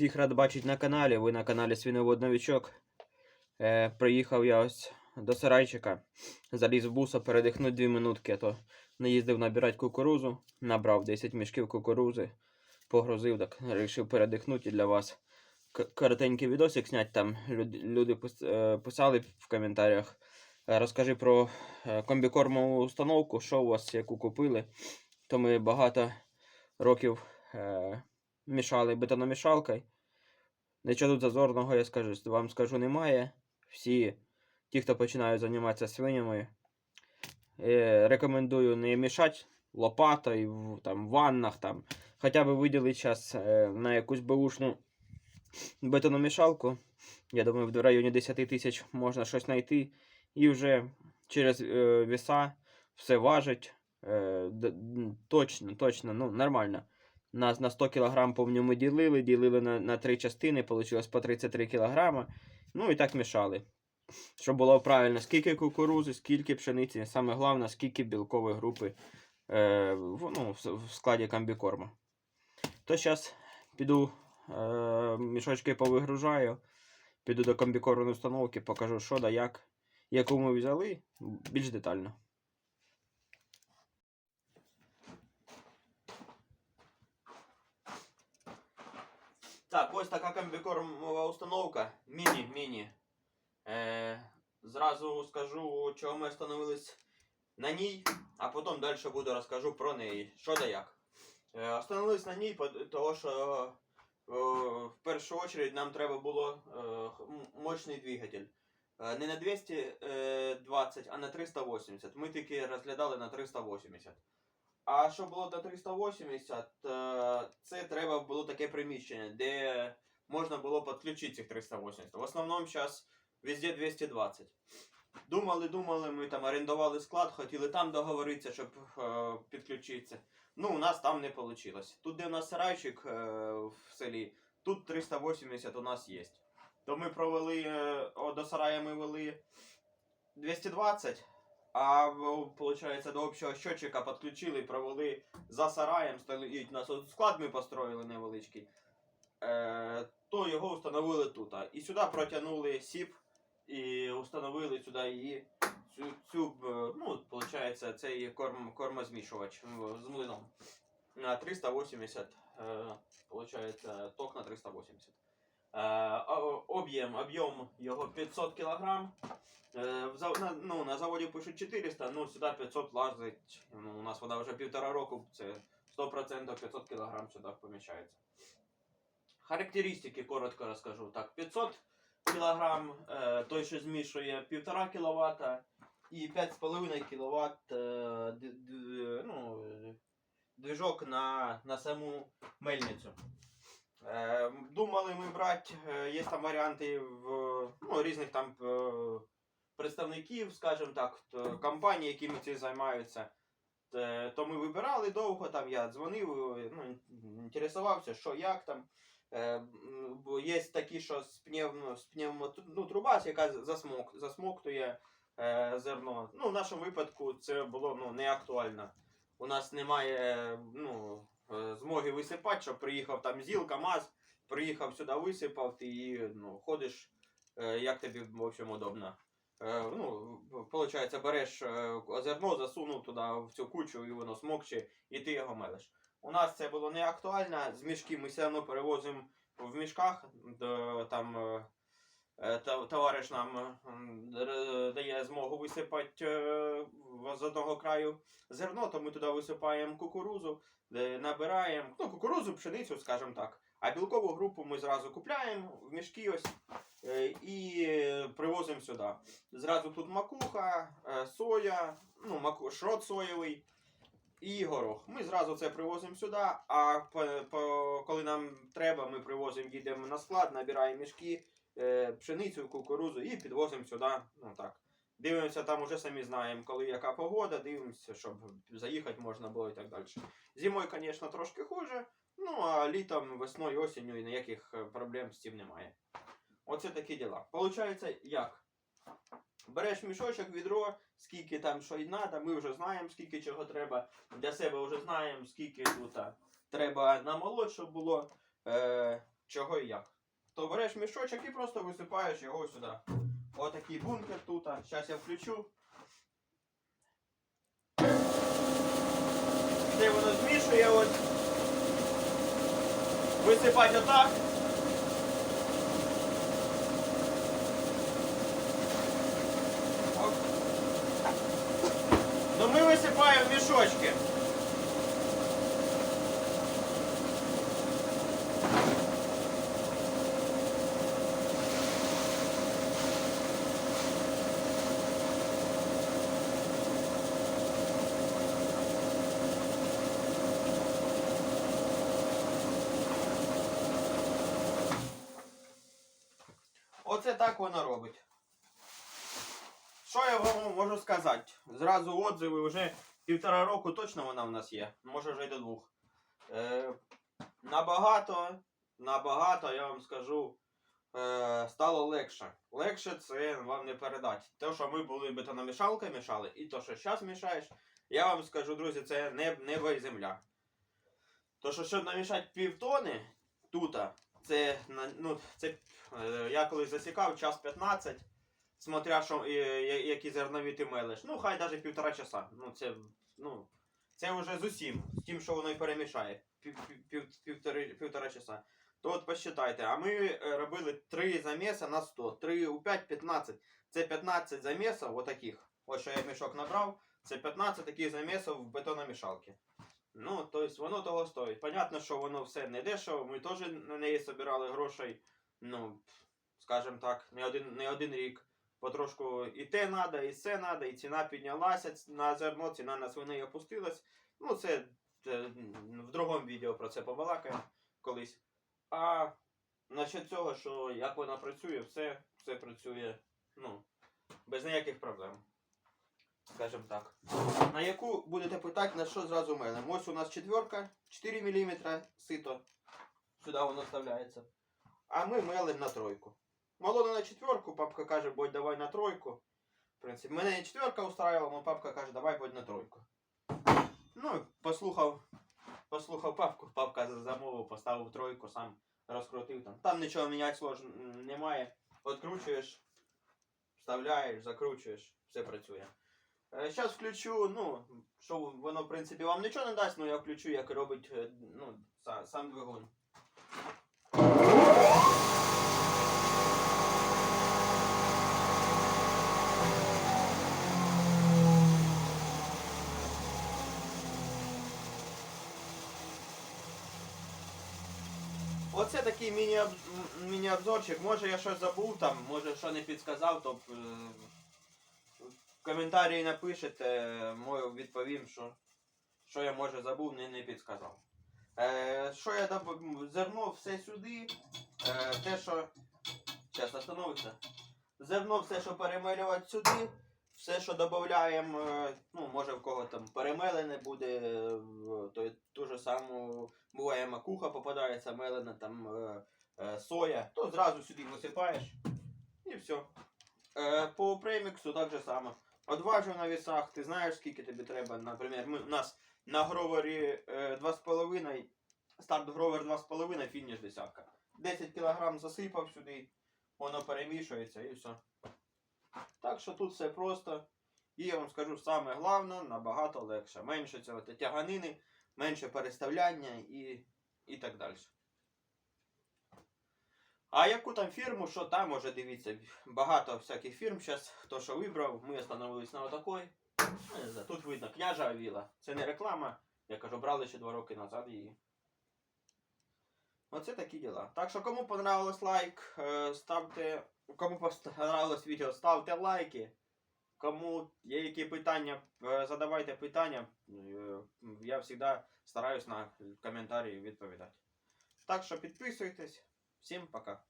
Всіх рад бачити на каналі. Ви на каналі Свіновод Новічок. Е, приїхав я ось до сарайчика. Заліз в буса, передихнути 2 минутки, а то не їздив набирати кукурузу. Набрав 10 мішків кукурузи, погрузив, так вирішив передихнути для вас. Коротенький відосик зняти там. Люд- Люди е, писали в коментарях. Е, Розкажи про е, комбікормову установку, що у вас, яку купили. То ми багато років мішали бетономішалкою. Нічого тут зазорного, я скажу, вам скажу, немає. Всі ті, хто починають займатися свинями, е, рекомендую не мішати лопатою, в, там, в ваннах, там, хоча б виділити час е, на якусь беушну бетономішалку. Я думаю, в районі 10 тисяч можна щось знайти. І вже через е, віса все важить. Точно, точно, ну, нормально. На, на 100 кг по ньому ділили, ділили на, на три частини, вийшло по 33 кг. Ну і так мішали. Щоб було правильно, скільки кукурузи, скільки пшениці, саме головне, скільки білкової групи е, в, ну, в, складі комбікорма. То зараз піду е, мішочки повигружаю, піду до комбікормної установки, покажу, що да як, яку ми взяли більш детально. Так, ось така комбікормова установка. Міні-міні. Е, зразу скажу, чого ми остановились на ній, а потім далі буду розкажу про неї. Що да як. Е, остановились на ній, того що е, в першу чергу нам треба було е, мощний двигатель. Е, не на 220, а на 380. Ми тільки розглядали на 380. А що було на 380, е, це треба було таке приміщення, де можна було підключити цих 380. В основному зараз везде 220. Думали, думали, ми там орендували склад, хотіли там договоритися, щоб е, підключитися. Ну, у нас там не вийшло. Тут, де у нас сарайчик е, в селі, тут 380 у нас є. То ми провели, е, до сарая ми вели 220, а виходить, до общого щотчика підключили провели за сараєм, стоїть у нас склад ми построїли невеличкий. Е, то його встановили тут. І сюди протягнули сіп і встановили сюди її цю, цю е, ну, виходить, цей корм, кормозмішувач з млином. На 380, е, виходить, ток на 380. Е, об'єм, об'єм його 500 кг. Е, ну, на заводі пишуть 400, ну сюди 500 лазить. Ну, у нас вона вже півтора року, це 100% 500 кг сюди поміщається. Характеристики коротко розкажу. Так, 500 кг, е, той, що змішує 1,5 кВт і 5,5 кВт ну, движок на, на саму мельницю. Е, думали ми брати, е, є там варіанти в ну, різних там е, представників, скажімо так, компаній, якими цим займаються. То ми вибирали довго, там я дзвонив, е, ну, інтересувався, що як там. Е, бо є такі, що з з пневмо ну, труба, яка засмок, засмоктує е, зерно. Ну, в нашому випадку це було ну, не актуально. У нас немає ну, е, змоги висипати, щоб приїхав там ЗІЛ, КАМАЗ, приїхав сюди, висипав, ти і ну, ходиш, е, як тобі в общем удобно. Е, ну, виходить, береш е, зерно, засунув туди в цю кучу, і воно смокче, і ти його мелиш. У нас це було не актуально. З мішки ми все одно перевозимо в мішках. Там е, е, та- товариш нам е, дає змогу висипати е, з одного краю зерно, то ми туди висипаємо кукурузу, е, набираємо ну, кукурузу, пшеницю, скажімо так. А білкову групу ми зразу купляємо в мішки ось е, і е, привозимо сюди. Зразу тут макуха, е, соя, ну, маку, шрот соєвий і горох. Ми зразу це привозимо сюди, а по, по, коли нам треба, ми привозимо, їдемо на склад, набираємо мішки, е, пшеницю, кукурузу і підвозимо сюди. Ну так. Дивимося, там уже самі знаємо, коли яка погода, дивимося, щоб заїхати можна було і так далі. Зимою, звісно, трошки хуже, ну а літом, весною, осінню і ніяких е, проблем з цим немає. Оце такі діла. Получається, як? Береш мішочок, відро, скільки там що й треба, ми вже знаємо, скільки чого треба. Для себе вже знаємо, скільки тут треба намолоть, щоб було. Е, чого і як. То береш мішочок і просто висипаєш його сюди. Отакий бункер тут. Зараз я включу. Це воно змішує от. Висипати отак. Оп. Ну ми висипаємо мішочки. Оце так воно робить. Що я вам можу сказати? Зразу отзиви вже півтора року точно вона в нас є. Може вже й до двох. Е, набагато, набагато, я вам скажу, е, стало легше. Легше це вам не передати. Те, що ми були бетономішалкою мішали, і то, що зараз мішаєш, я вам скажу, друзі, це не, небо і земля. То, що щоб намішати півтони тут, це, ну, це е, я колись засікав час 15, смотря, що, е, які зернові ти мелиш. Ну, хай навіть півтора часа. Ну, це, ну, це вже з усім, з тим, що воно і перемішає. Пів, пів, пів, півтори, півтора часа. То от посчитайте, а ми е, робили 3 заміси на 100, 3 у 5 15. Це 15 замісів отаких. Ось що я мішок набрав, це 15 таких замісів в бетономішалці. Ну, тобто воно того стоїть. Понятно, що воно все не дешево, ми теж на неї збирали грошей, ну, скажімо так, не один, не один рік. Потрошку і те треба, і це треба, і ціна піднялася на зерно, ціна на свиней опустилась. Ну, це, в другому відео про це побалакаємо колись. А насчет цього, що як вона працює, все, все працює, ну, без ніяких проблем. Скажімо так. На яку будете питати, на що зразу мелем? Ось у нас четверка, 4 мм сито. Сюди воно вставляється. А ми мелим на тройку. Молоно на четверку, папка каже, будь давай на тройку. В принципі, мене і четверка устраивала, но папка каже, давай будь на тройку. Ну, послухав, послухав папку, папка замовив, поставив тройку, сам розкрутив там. Там нічого міняти слож немає. Откручуєш, вставляєш, закручуєш, все працює. Зараз включу, ну, що воно, в принципі, вам нічого не дасть, але я включу, як робить е, ну, са- сам двигун. Оце такий міні- міні-обзорчик. Може я щось забув там, може що не підсказав, то е, коментарі напишете, мою відповім, що, що я може забув, не, не підсказав. Е, що я доб... зерно все сюди, е, те, що. Зараз остановиться. Зерно все, що перемелювати сюди, все, що додаємо, е, ну, може в кого там перемелене буде, е, то ту ж саму буває макуха попадається, мелена там е, соя, то зразу сюди висипаєш і все. По преміксу так же само. Одважив на вісах, ти знаєш, скільки тобі треба. Наприклад, ми, у нас на гровері е, 2,5, старт гровер 2,5, фініш десятка. 10 кг засипав сюди, воно перемішується і все. Так що тут все просто. І я вам скажу, саме головне, набагато легше. Менше цього тяганини, менше переставляння і, і так далі. А яку там фірму, що там, може дивіться, багато всяких фірм зараз, хто що вибрав, ми остановились на отакой. Ну, Тут видно княжа Авіла. Це не реклама, я кажу, брали ще два роки назад її. Оце такі діла. Так що кому понравилось лайк, е, ставте. Кому понравилось відео, ставте лайки. Кому є які питання, е, задавайте питання. Е, Я завжди стараюсь на коментарі відповідати. Так що підписуйтесь. Всім пока.